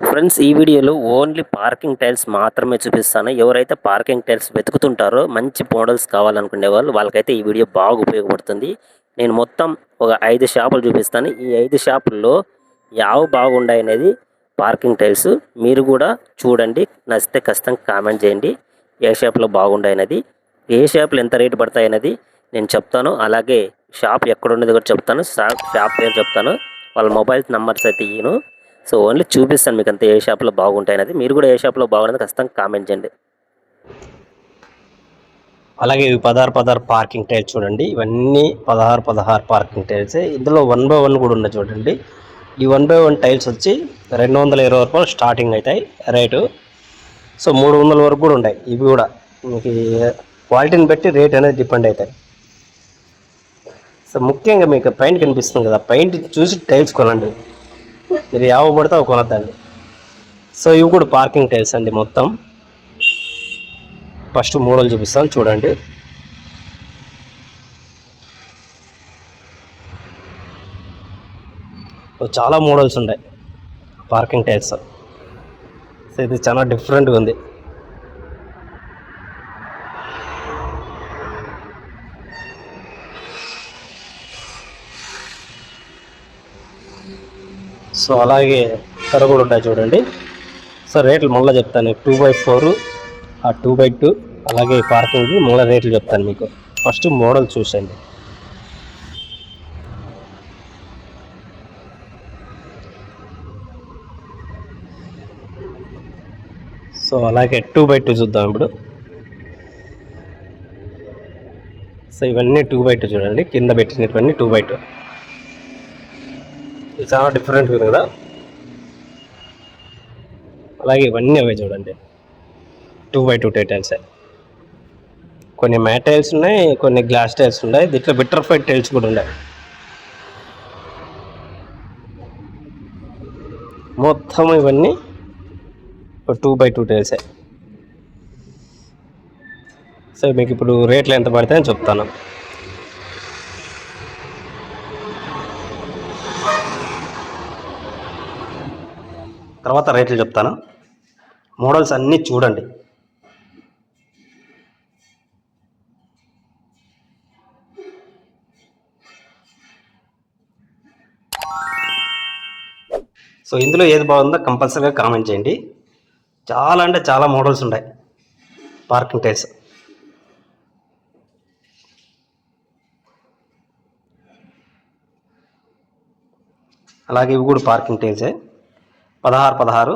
Friends ఈ వీడియోలో only parking tiles మాత్రమే చూపిస్తాను. ఎవరైతే పార్కింగ్ టైల్స్ వెతుకుతుంటారో మంచి మోడల్స్ కావాలనుకునే వాళ్ళు వాళ్ళకైతే ఈ వీడియో బాగా ఉపయోగపడుతుంది. నేను మొత్తం ఒక ఐదు షాపులు చూపిస్తాను. ఈ ఐదు షాపుల్లో యావ బాగుండాయి అనేది పార్కింగ్ టైల్స్. మీరు కూడా చూడండి. నచ్చితే ఖచ్చితంగా కామెంట్ చేయండి. ఏ షాప్లో బాగుండాయి అనేది ఏ షాపులు ఎంత రేటు పడతాయి అనేది నేను చెప్తాను. అలాగే షాప్ ఎక్కడ ఉన్నది కూడా చెప్తాను. షాప్ పేరు చెప్తాను. వాళ్ళ మొబైల్ నెంబర్స్ అయితే ఇయ్యను. సో ఓన్లీ చూపిస్తాను మీకు అంతే ఏ షాప్లో బాగుంటాయి అనేది. మీరు కూడా ఏ షాప్లో బాగున్నది ఖచ్చితంగా కామెంట్ చేయండి. అలాగే ఇవి పదహారు పదహారు పార్కింగ్ టైల్స్ చూడండి. ఇవన్నీ పదహారు పదహారు పార్కింగ్ టైల్స్. ఇందులో వన్ బై వన్ కూడా ఉన్నాయి చూడండి. ఈ వన్ బై వన్ టైల్స్ వచ్చి రెండు వందల ఇరవై రూపాయలు స్టార్టింగ్ అవుతాయి రేటు. సో మూడు వందల వరకు కూడా ఉన్నాయి. ఇవి కూడా మీకు క్వాలిటీని బట్టి రేట్ అనేది డిపెండ్ అవుతాయి. సో ముఖ్యంగా మీకు పెయింట్ కనిపిస్తుంది కదా. పెయింట్ చూసి టైల్స్ కొనండి. మీరు యావ పడితే అవి కొనద్దండి. సో ఇవి కూడా పార్కింగ్ టైల్స్ అండి మొత్తం. ఫస్ట్ మోడల్ చూపిస్తాను చూడండి. చాలా మోడల్స్ ఉన్నాయి. Parking tiles. సో ఇది చాలా డిఫరెంట్గా ఉంది. సో అలాగే ఇక్కడ కూడా ఉంటాయి చూడండి. సో రేట్లు మళ్ళీ చెప్తాను. టూ బై ఫోర్ ఆ టూ బై టూ అలాగే పార్కింగ్ మళ్ళీ రేట్లు చెప్తాను మీకు. ఫస్ట్ మోడల్ చూసండి సో అలాగే టూ బై టూ చూద్దాం ఇప్పుడు. సో ఇవన్నీ టూ బై టూ చూడండి. కింద పెట్టినటువంటి టూ బై టూ. చాలా డిఫరెంట్ ఉంది కదా. అలాగే ఇవన్నీ అవే చూడండి. టూ బై టూ టైల్స్ కొన్ని మ్యాట్ టైల్స్ ఉన్నాయి కొన్ని గ్లాస్ టైల్స్ ఉన్నాయి. దీంట్లో బిట్టర్ టైల్స్ కూడా ఉన్నాయి. మొత్తం ఇవన్నీ టూ బై టూ టైల్సే సో మీకు ఇప్పుడు రేట్లు ఎంత పడతాయని చెప్తాను. తర్వాత రేట్లు చెప్తాను. మోడల్స్ అన్నీ చూడండి. సో ఇందులో ఏది బాగుందో కంపల్సరీగా కామెంట్ చేయండి. చాలా అంటే చాలా మోడల్స్ ఉన్నాయి. Parking tiles. అలాగే ఇవి కూడా పార్కింగ్ టైల్సే. పదహారు పదహారు.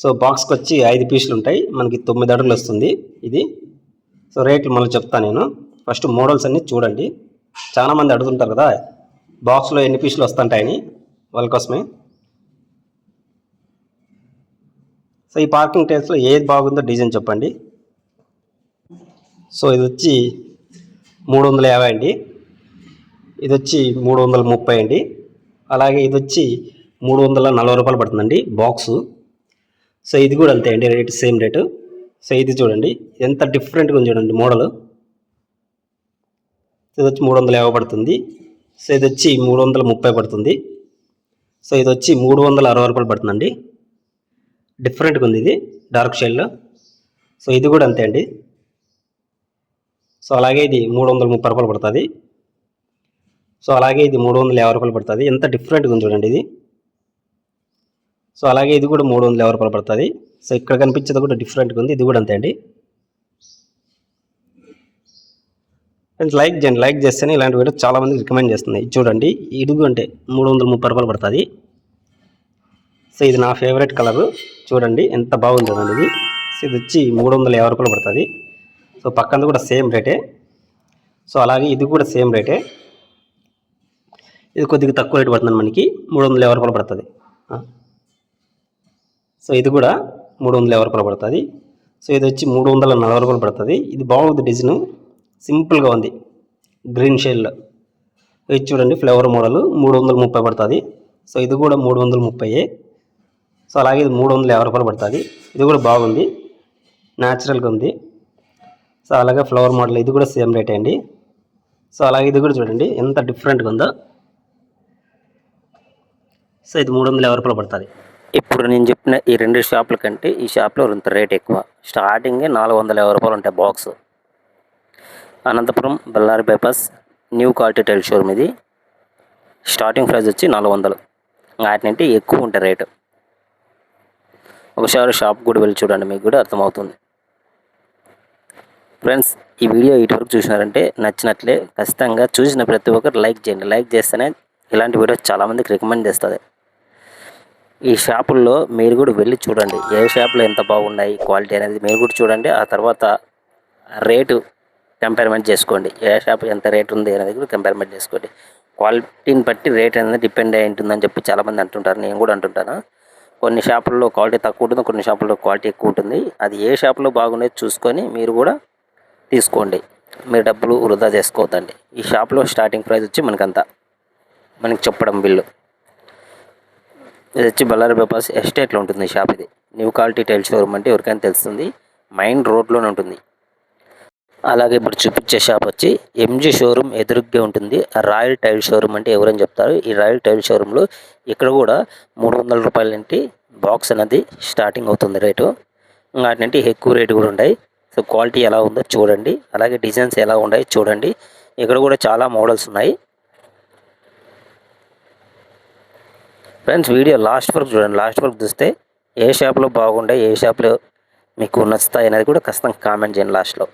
సో బాక్స్కి వచ్చి ఐదు పీసులు ఉంటాయి మనకి తొమ్మిది అడుగులు వస్తుంది ఇది. సో రేట్లు మళ్ళీ చెప్తాను నేను. ఫస్ట్ మోడల్స్ అన్నీ చూడండి. చాలామంది అడుగుతుంటారు కదా బాక్స్లో ఎన్ని పీసులు వస్తుంటాయని వాళ్ళ కోసమే. సో ఈ పార్కింగ్ టైల్స్లో ఏది బాగుందో డిజైన్ చెప్పండి. సో ఇది వచ్చి మూడు వందల యాభై అండి. ఇది వచ్చి మూడు వందల ముప్పై అండి. అలాగే ఇది వచ్చి మూడు వందల నలభై రూపాయలు పడుతుందండి బాక్సు సో ఇది కూడా అంతే అండి రేట్ సేమ్ రేటు సో ఇది చూడండి ఎంత డిఫరెంట్గా ఉంది చూడండి మోడల్ ఇది వచ్చి మూడు వందల యాభై పడుతుంది. సో ఇది వచ్చి మూడు వందల ముప్పై పడుతుంది. సో ఇది వచ్చి మూడు వందల అరవై రూపాయలు పడుతుందండి. డిఫరెంట్గా ఉంది ఇది డార్క్ షేడ్లో సో ఇది కూడా అంతే అండి. సో అలాగే ఇది మూడు వందల ముప్పై రూపాయలు పడుతుంది. సో అలాగే ఇది మూడు వందల యాభై రూపాయలు పడుతుంది. ఎంత డిఫరెంట్గా ఉంది చూడండి ఇది. సో అలాగే ఇది కూడా మూడు వందల యాభై రూపాయలు పడుతుంది సో ఇక్కడ కనిపించేది కూడా డిఫరెంట్గా ఉంది. ఇది కూడా అంతే అండి. అండ్ లైక్ చేయండి లైక్ చేస్తేనే ఇలాంటి వీడియో చాలా రికమెండ్ చేస్తున్నాయి. చూడండి ఇడుగు అంటే మూడు వందల ముప్పై రూపాయలు పడుతుంది. సో ఇది నా ఫేవరెట్ కలరు చూడండి ఎంత బాగుంది చూడండి ఇది సో ఇది వచ్చి మూడు వందల యాభై రూపాయలు పడుతుంది. సో పక్కన కూడా సేమ్ రేటే సో అలాగే ఇది కూడా సేమ్ రేటే ఇది కొద్దిగా తక్కువ రేటు పడుతుంది మనకి. మూడు వందల యాభై రూపాయలు పడుతుంది. సో ఇది కూడా మూడు వందల యాభై రూపాయలు పడుతుంది. సో ఇది వచ్చి మూడు వందల నలభై రూపాయలు పడుతుంది. ఇది బాగుంది డిజైన్. సింపుల్గా ఉంది. గ్రీన్ షేడ్లో ఇది చూడండి ఫ్లవర్ మోడల్ మూడు వందల ముప్పై పడుతుంది. సో ఇది కూడా మూడు వందల ముప్పై సో అలాగే ఇది మూడు వందల యాభై రూపాయలు పడుతుంది. ఇది కూడా బాగుంది. న్యాచురల్గా ఉంది. సో అలాగే ఫ్లవర్ మోడల్ ఇది కూడా సేమ్ రేట్ అండి. సో అలాగే ఇది కూడా చూడండి ఎంత డిఫరెంట్గా ఉందో. సో ఇది మూడు వందల యాభై రూపాయలు పడుతుంది. ఇప్పుడు నేను చెప్పిన ఈ రెండు షాపుల కంటే ఈ షాప్లో ఇంత రేట్ ఎక్కువ. స్టార్టింగే నాలుగు వందల యాభై రూపాయలు ఉంటాయి box. Anantapuram Bellary bypass new quality tile showroom ఇది. స్టార్టింగ్ ప్రైస్ వచ్చి నాలుగు వందలు. వాటినంటే ఎక్కువ ఉంటాయి రేటు. ఒకసారి షాప్ కూడా వెళ్ళి చూడండి మీకు కూడా అర్థమవుతుంది. ఫ్రెండ్స్ ఈ వీడియో ఇటువరకు చూసినారంటే నచ్చినట్లే ఖచ్చితంగా చూసిన ప్రతి ఒక్కరు లైక్ చేయండి. లైక్ చేస్తేనే ఇలాంటి వీడియోస్ చాలామందికి రికమెండ్ చేస్తుంది. ఈ షాపుల్లో మీరు కూడా వెళ్ళి చూడండి. ఏ షాపులో ఎంత బాగున్నాయి క్వాలిటీ అనేది మీరు కూడా చూడండి. ఆ తర్వాత రేటు కంపేర్మెంట్ చేసుకోండి. ఏ షాప్ ఎంత రేట్ ఉంది అనేది కూడా కంపేర్మెంట్ చేసుకోండి. క్వాలిటీని బట్టి రేట్ అనేది డిపెండ్ అయి ఉంటుందని చెప్పి చాలామంది అంటుంటారు. నేను కూడా అంటుంటాను. కొన్ని షాపుల్లో క్వాలిటీ తక్కువ ఉంటుంది కొన్ని షాపుల్లో క్వాలిటీ ఎక్కువ ఉంటుంది. అది ఏ షాపులో బాగుండేది చూసుకొని మీరు కూడా తీసుకోండి. మీరు డబ్బులు వృధా చేసుకోవద్దండి. ఈ షాప్లో స్టార్టింగ్ ప్రైస్ వచ్చి మనకంతా మనకి చెప్పడం బిల్లు ఇది వచ్చి బళ్ళారి బైపాస్ ఎస్టేట్లో ఉంటుంది షాప్ ఇది. న్యూ క్వాలిటీ టైల్ షోరూమ్ అంటే ఎవరికైనా తెలుస్తుంది. మైన్ రోడ్లోనే ఉంటుంది. అలాగే ఇప్పుడు చూపించే షాప్ వచ్చి ఎంజీ షోరూమ్ ఎదురుగ్గా ఉంటుంది. ఆ రాయల్ టైల్ షోరూమ్ అంటే ఎవరని చెప్తారు? ఈ రాయల్ టైల్ షోరూంలో ఇక్కడ కూడా మూడు వందల రూపాయల నుండి బాక్స్ అనేది స్టార్టింగ్ అవుతుంది రేటు. వాటి నుండి ఎక్కువ రేటు కూడా ఉంటాయి. సో క్వాలిటీ ఎలా ఉందో చూడండి. అలాగే డిజైన్స్ ఎలా ఉన్నాయి చూడండి. ఇక్కడ కూడా చాలా మోడల్స్ ఉన్నాయి. ఫ్రెండ్స్ వీడియో లాస్ట్ వరకు చూడండి. లాస్ట్ వరకు చూస్తే ఏ షాప్లో బాగుండే ఏ షాప్లో మీకు నచ్చుతాయి అనేది కూడా ఖచ్చితంగా కామెంట్ చేయండి లాస్ట్లో.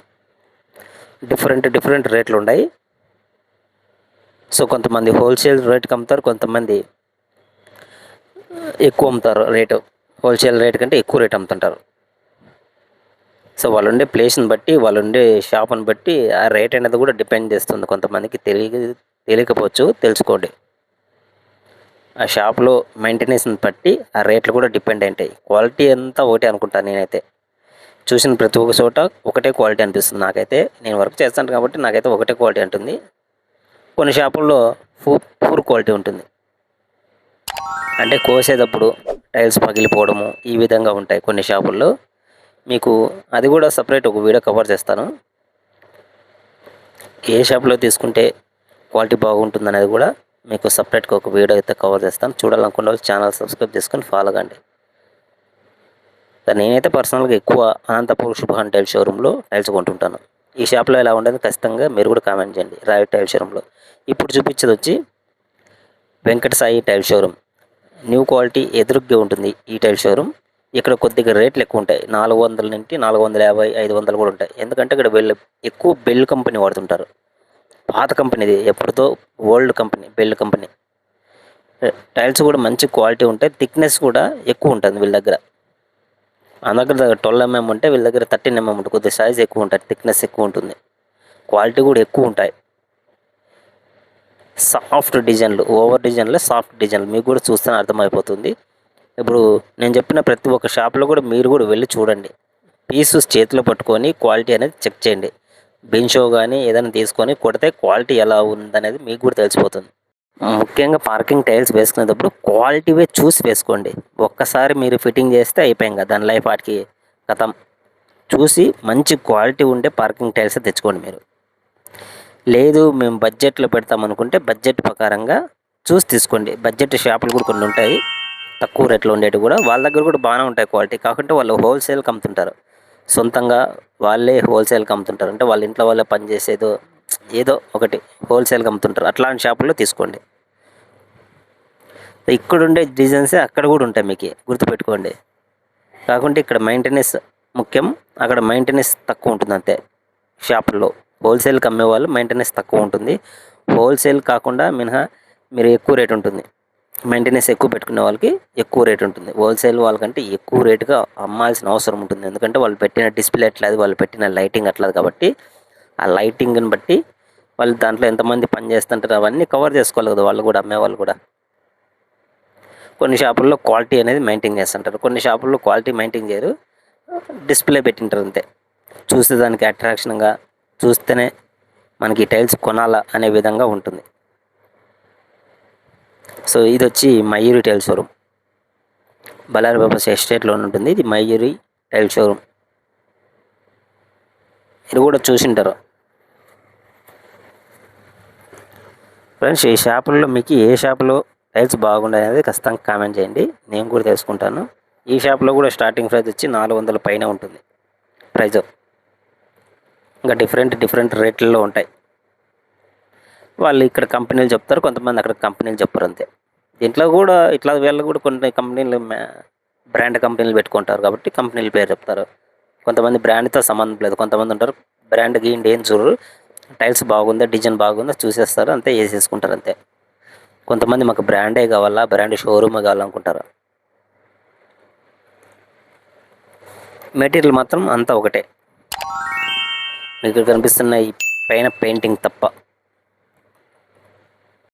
డిఫరెంట్ డిఫరెంట్ రేట్లు ఉన్నాయి. సో కొంతమంది హోల్సేల్ రేట్కి అమ్ముతారు కొంతమంది ఎక్కువ అమ్ముతారు రేటు. హోల్సేల్ రేట్ కంటే ఎక్కువ రేట్ అమ్ముతుంటారు. సో వాళ్ళు ఉండే ప్లేస్ని బట్టి వాళ్ళు ఉండే షాప్ని బట్టి ఆ రేట్ అనేది కూడా డిపెండ్ చేస్తుంది. కొంతమందికి తెలియ తెలియకపోవచ్చు తెలుసుకోండి. ఆ షాప్లో మెయింటెనెన్స్ని బట్టి ఆ రేట్లు కూడా డిపెండ్ అయింటాయి క్వాలిటీ అంతా ఒకటే అనుకుంటాను నేనైతే. చూసిన ప్రతి ఒక్క చోట ఒకటే క్వాలిటీ అనిపిస్తుంది నాకైతే. నేను వర్క్ చేస్తాను కాబట్టి నాకైతే ఒకటే క్వాలిటీ ఉంటుంది కొన్ని షాపుల్లో ఫూ పూర్ క్వాలిటీ ఉంటుంది. అంటే కోసేటప్పుడు టైల్స్ పగిలిపోవడము ఈ విధంగా ఉంటాయి కొన్ని షాపుల్లో. మీకు అది కూడా సపరేట్ ఒక వీడియో కవర్ చేస్తాను. ఏ షాప్లో తీసుకుంటే క్వాలిటీ బాగుంటుంది అనేది కూడా మీకు సపరేట్గా ఒక వీడియో అయితే కవర్ చేస్తాను. చూడాలనుకున్న వాళ్ళు ఛానల్ సబ్స్క్రైబ్ చేసుకొని ఫాలో కండి. నేనైతే పర్సనల్గా ఎక్కువ అనంతపూర్ శుభాన్ టైల్ షోరూంలో టైల్స్ కొంటుంటాను. ఈ షాప్లో ఎలా ఉండేది ఖచ్చితంగా మీరు కూడా కామెంట్ చేయండి. రాయ్ టైల్ షోరూంలో ఇప్పుడు చూపించేది వచ్చి Venkata Sai tile showroom new quality ఎదురుగ్గా ఉంటుంది ఈ టైల్ షోరూమ్ ఇక్కడ కొద్దిగా రేట్లు ఎక్కువ ఉంటాయి. నాలుగు వందల నుండి నాలుగు వందల యాభై ఐదు వందలు కూడా ఉంటాయి. ఎందుకంటే ఇక్కడ బెల్ ఎక్కువ బెల్ కంపెనీ వాడుతుంటారు. పాత కంపెనీది ఎప్పటితో old company bell company. Tiles కూడా మంచి క్వాలిటీ ఉంటాయి థిక్నెస్ కూడా ఎక్కువ ఉంటుంది వీళ్ళ దగ్గర. మన దగ్గర ట్వెల్వ్ ఎంఎం ఉంటే వీళ్ళ దగ్గర థర్టీన్ ఎంఎం ఉంటుంది కొద్దిగా సైజ్ ఎక్కువ ఉంటుంది థిక్నెస్ ఎక్కువ ఉంటుంది. క్వాలిటీ కూడా ఎక్కువ ఉంటాయి. సాఫ్ట్ డిజైన్లు ఓవర్ డిజైన్లు సాఫ్ట్ డిజైన్లు మీకు కూడా చూస్తేనే అర్థమైపోతుంది. ఇప్పుడు నేను చెప్పిన ప్రతి ఒక్క షాప్లో కూడా మీరు కూడా వెళ్ళి చూడండి. పీసెస్ చేతిలో పట్టుకొని క్వాలిటీ అనేది చెక్ చేయండి. బెంచో కానీ ఏదైనా తీసుకొని కొడితే క్వాలిటీ ఎలా ఉందనేది మీకు కూడా తెలిసిపోతుంది. ముఖ్యంగా పార్కింగ్ టైల్స్ వేసుకునేటప్పుడు క్వాలిటీవే చూసి వేసుకోండి. ఒక్కసారి మీరు ఫిట్టింగ్ చేస్తే అయిపోయింది కదా దాని లైఫ్ వాటికి గతం చూసి మంచి క్వాలిటీ ఉండే పార్కింగ్ టైల్స్ తెచ్చుకోండి మీరు. లేదు మేము బడ్జెట్లో పెడతాం అనుకుంటే బడ్జెట్ ప్రకారంగా చూసి తీసుకోండి. బడ్జెట్ షాపులు కూడా కొన్ని ఉంటాయి. తక్కువ రేట్లో ఉండేవి కూడా. వాళ్ళ దగ్గర కూడా బాగానే ఉంటాయి క్వాలిటీ. కాకుంటే వాళ్ళు హోల్సేల్కి అమ్ముతుంటారు. సొంతంగా వాళ్ళే హోల్సేల్కి అమ్ముతుంటారు అంటే వాళ్ళ ఇంట్లో వాళ్ళే పనిచేసేదో ఏదో ఒకటి హోల్సేల్గా అమ్ముతుంటారు అట్లాంటి షాపుల్లో తీసుకోండి. ఇక్కడుండే డిజైన్సే అక్కడ కూడా ఉంటాయి మీకు గుర్తుపెట్టుకోండి. కాకుంటే ఇక్కడ మెయింటెనెన్స్ ముఖ్యం అక్కడ మెయింటెనెన్స్ తక్కువ ఉంటుంది అంతే. షాపుల్లో హోల్సేల్కి అమ్మే వాళ్ళు మెయింటెనెన్స్ తక్కువ ఉంటుంది. హోల్సేల్ కాకుండా మినహా మీరు ఎక్కువ రేట్ ఉంటుంది. మెయింటెనెన్స్ ఎక్కువ పెట్టుకునే వాళ్ళకి ఎక్కువ రేట్ ఉంటుంది. హోల్సేల్ వాళ్ళకంటే ఎక్కువ రేటుగా అమ్మాల్సిన అవసరం ఉంటుంది. ఎందుకంటే వాళ్ళు పెట్టిన డిస్ప్లే అట్లేదు వాళ్ళు పెట్టిన లైటింగ్ అట్లేదు కాబట్టి ఆ లైటింగ్ని బట్టి వాళ్ళు దాంట్లో ఎంతమంది పని చేస్తుంటారు అవన్నీ కవర్ చేసుకోవాలి కదా వాళ్ళు కూడా అమ్మేవాళ్ళు కూడా. కొన్ని షాపుల్లో క్వాలిటీ అనేది మెయింటైన్ చేస్తుంటారు. కొన్ని షాపుల్లో క్వాలిటీ మెయింటైన్ చేయరు. డిస్ప్లే పెట్టింటారు అంతే. చూస్తే దానికి అట్రాక్షన్గా చూస్తేనే మనకి టైల్స్ కొనాలా అనే విధంగా ఉంటుంది. సో ఇది వచ్చి మయూరి టైల్ షోరూమ్. బళ్ళారి బాబాస్ ఎస్టేట్లో ఉంటుంది. ఇది మయూరి టైల్ షోరూమ్. ఇది కూడా చూసింటారు. ఫ్రెండ్స్ ఈ షాపుల్లో మీకు ఏ షాపులో టైల్స్ బాగున్నాయి అనేది ఖచ్చితంగా కామెంట్ చేయండి. నేను కూడా తెలుసుకుంటాను. ఈ షాప్లో కూడా స్టార్టింగ్ ప్రైస్ వచ్చి నాలుగు వందల పైన ఉంటుంది. ప్రైజ్ ఇంకా డిఫరెంట్ డిఫరెంట్ రేట్లలో ఉంటాయి. వాళ్ళు ఇక్కడ కంపెనీలు చెప్తారు కొంతమంది అక్కడ కంపెనీలు చెప్పరు అంతే. దీంట్లో కూడా ఇట్లా వీళ్ళు కూడా కొన్ని కంపెనీలు బ్రాండ్ కంపెనీలు పెట్టుకుంటారు కాబట్టి కంపెనీల పేరు చెప్తారు. కొంతమంది బ్రాండ్తో సంబంధం లేదు. కొంతమంది ఉంటారు బ్రాండ్ గీండి ఏం చూడరు. టైల్స్ బాగుందా డిజైన్ బాగుందా చూసేస్తారు అంతే వేసేసుకుంటారు అంతే. కొంతమంది మాకు బ్రాండే కావాలా బ్రాండ్ షోరూమ్ కావాలనుకుంటారు. మెటీరియల్ మాత్రం అంతా ఒకటే. మీకు కనిపిస్తున్న ఈ పైన పెయింటింగ్ తప్ప.